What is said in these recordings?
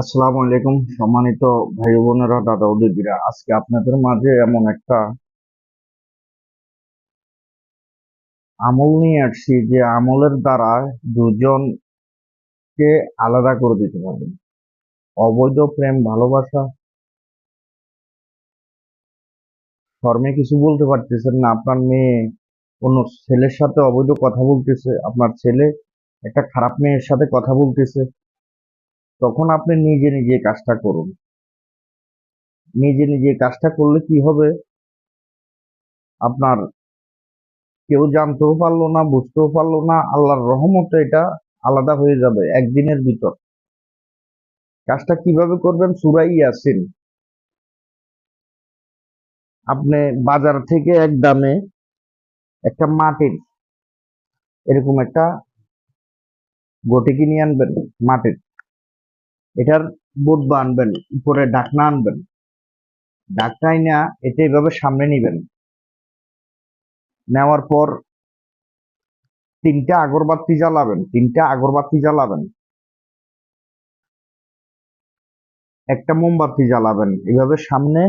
আসসালামু আলাইকুম। সম্মানিত ভাই বোনেরা, দাদা ও দিদিরা, আজকে আপনাদের মাঝে এমন একটা আমল নিয়ে আসছি যে আমলের দ্বারা দুজনকে আলাদা করে দিতে পারবেন অবৈধ প্রেম, ভালোবাসা। ধর্মে কিছু বলতে পারতেছেন না। আপনার মেয়ে অন্য ছেলের সাথে অবৈধ কথা বলতেছে, আপনার ছেলে একটা খারাপ মেয়ের সাথে কথা বলতেছে। তখন আপনি নিজে নিজে কাজটা করুন। নিজে নিজে কাজটা করলে কি হবে? আপনার কেউ জানতেও পারল না, বুঝতেও পারল না, আল্লাহর রহমতে এটা আলাদা হয়ে যাবে একদিনের ভিতর। কাজটা কীভাবে করবেন? সুরাই ইয়াসিন। আপনি বাজার থেকে এক দামে একটা মাটির, এরকম একটা গটি কিনে আনবেন মাটির। এটার বোধবা আনবেন, উপরে ডাকনা আনবেন। ডাকনাই না এটা এইভাবে সামনে নিবেন। নেওয়ার পর তিনটা আগরবাতি জ্বালাবেন, তিনটা আগরবাতি জ্বালাবেন। একটা মোমবাতি জ্বালাবেন, এভাবে সামনে।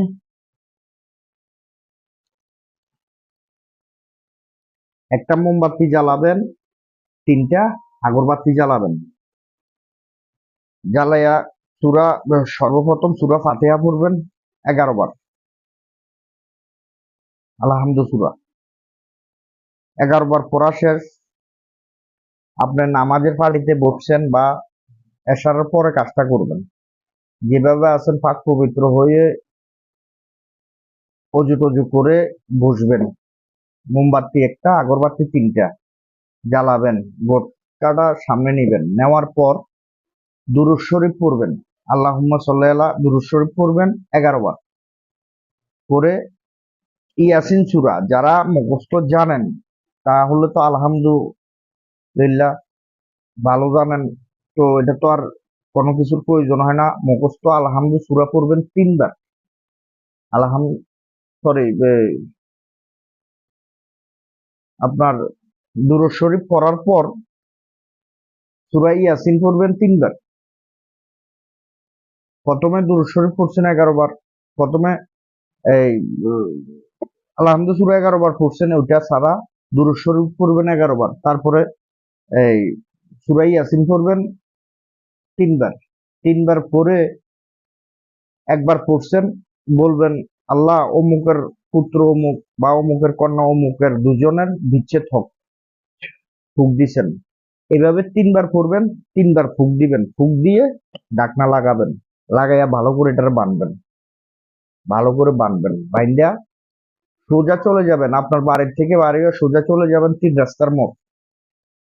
একটা মোমবাতি জ্বালাবেন, তিনটা আগরবাতি জ্বালাবেন। জ্বালাইয়া সুরা, সর্বপ্রথম সুরা ফাতেহা পড়বেন এগারো বার। আলহামদু সুরা। এগারো বার পড়া শেষ। আপনি নামাজের পালিতে বসছেন বা এশারের পরে কাজটা করবেন। যেভাবে আছেন পাক পবিত্র হয়ে অজু টজু করে বসবেন। মোমবাতি একটা, আগরবাতি তিনটা জ্বালাবেন গোটকাটা সামনে নিবেন। নেওয়ার পর দুরুদ শরীফ পড়বেন। আল্লাহ সাল্লাহ দুরুদ শরীফ পড়বেন বার। করে ইয়াসিন চূড়া যারা মুখস্থ জানেন, তাহলে তো আলহামদুলিল্লাহ ভালো জানেন। তো এটা তো আর কোনো কিছুর প্রয়োজন হয় না, মুখস্থ আলহামদু সুরা পড়বেন তিনবার। আলহাম সরি আপনার দুরুদ শরীফ পড়ার পর সুরা ইয়াসিন পড়বেন তিনবার। প্রথমে দুরুদ শরীফ পড়ছেন এগারো বার। প্রথমে এই আলহামদু সুরা এগারো বার পড়ছেন, ওইটা সারা দুরুদ শরীফ পড়বেন এগারো বার। তারপরে এই সুরা ইয়াসিন পড়বেন তিনবার। তিনবার পরে একবার পড়ছেন, বলবেন, আল্লাহ অমুকের পুত্র অমুক বা অমুকের কন্যা অমুকের দুজনের বিচ্ছেদ হোক, ফুক দিছেন। এভাবে তিনবার পড়বেন, তিনবার ফুক দিবেন। ফুক দিয়ে ডাকনা লাগাবেন। লাগাইয়া ভালো করে এটা বানবেন। ভালো করে বানবেন। বাইন্দা সোজা চলে যাবেন। আপনার বাড়ির থেকে বাড়ি সোজা চলে যাবেন তিন রাস্তার মোড়।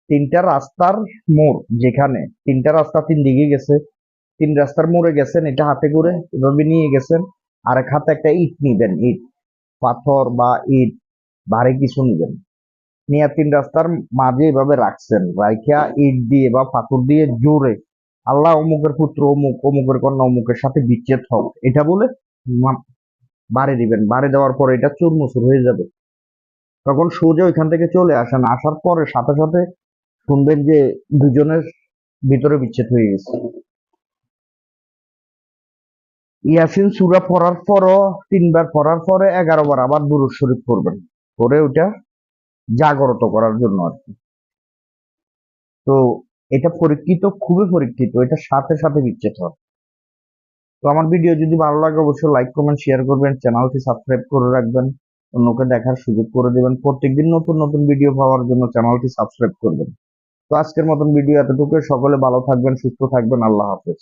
তিনটা রাস্তার মোড় যেখানে তিনটা রাস্তা তিন দিকে গেছে। তিন রাস্তার মোড়ে গেছেন, এটা হাতে করে এভাবে নিয়ে গেছেন। আর এক হাতে একটা ইট নিবেন, ইট, পাথর বা ইট, ভারী কিছু নিবেন। নিয়ে তিন রাস্তার মাঝে এভাবে রাখছেন। রাইখা ইট দিয়ে বা পাথর দিয়ে জোরে আল্লাহ অমুকের পুত্র, অমুক, অমুকের কন্যা, অমুকের সাথে বিচ্ছেদ হোক। এটা বলে বাড়ি দিবেন। বাড়ি দেওয়ার পরে এটা চুরমুচুর হয়ে যাবে। তখন সোজা ওইখান থেকে চলে আসেন। আসার পরে সাথে সাথে শুনবেন যে দুজনের ভিতরে বিচ্ছেদ হয়ে গেছে। ইয়াসিন সুরা পড়ার পরও, তিনবার পড়ার পরে এগারো বার আবার দুরুদ শরীফ পড়বেন। পরে ওটা জাগ্রত করার জন্য আর কি। তো এটা পরীক্ষিত, খুবই পরীক্ষিত, এটা সাথে সাথে বিচ্ছেদ হয় তো আমার ভিডিও যদি ভালো লাগে, অবশ্যই লাইক কমেন্ট শেয়ার করবেন চ্যানেলটি সাবস্ক্রাইব করে রাখবেন, অন্যকে দেখার সুযোগ করে দেবেন। প্রত্যেকদিন নতুন নতুন ভিডিও পাওয়ার জন্য চ্যানেলটি সাবস্ক্রাইব করবেন। তো আজকের মতন ভিডিও এতটুকু সকলে ভালো থাকবেন, সুস্থ থাকবেন। আল্লাহ হাফেজ।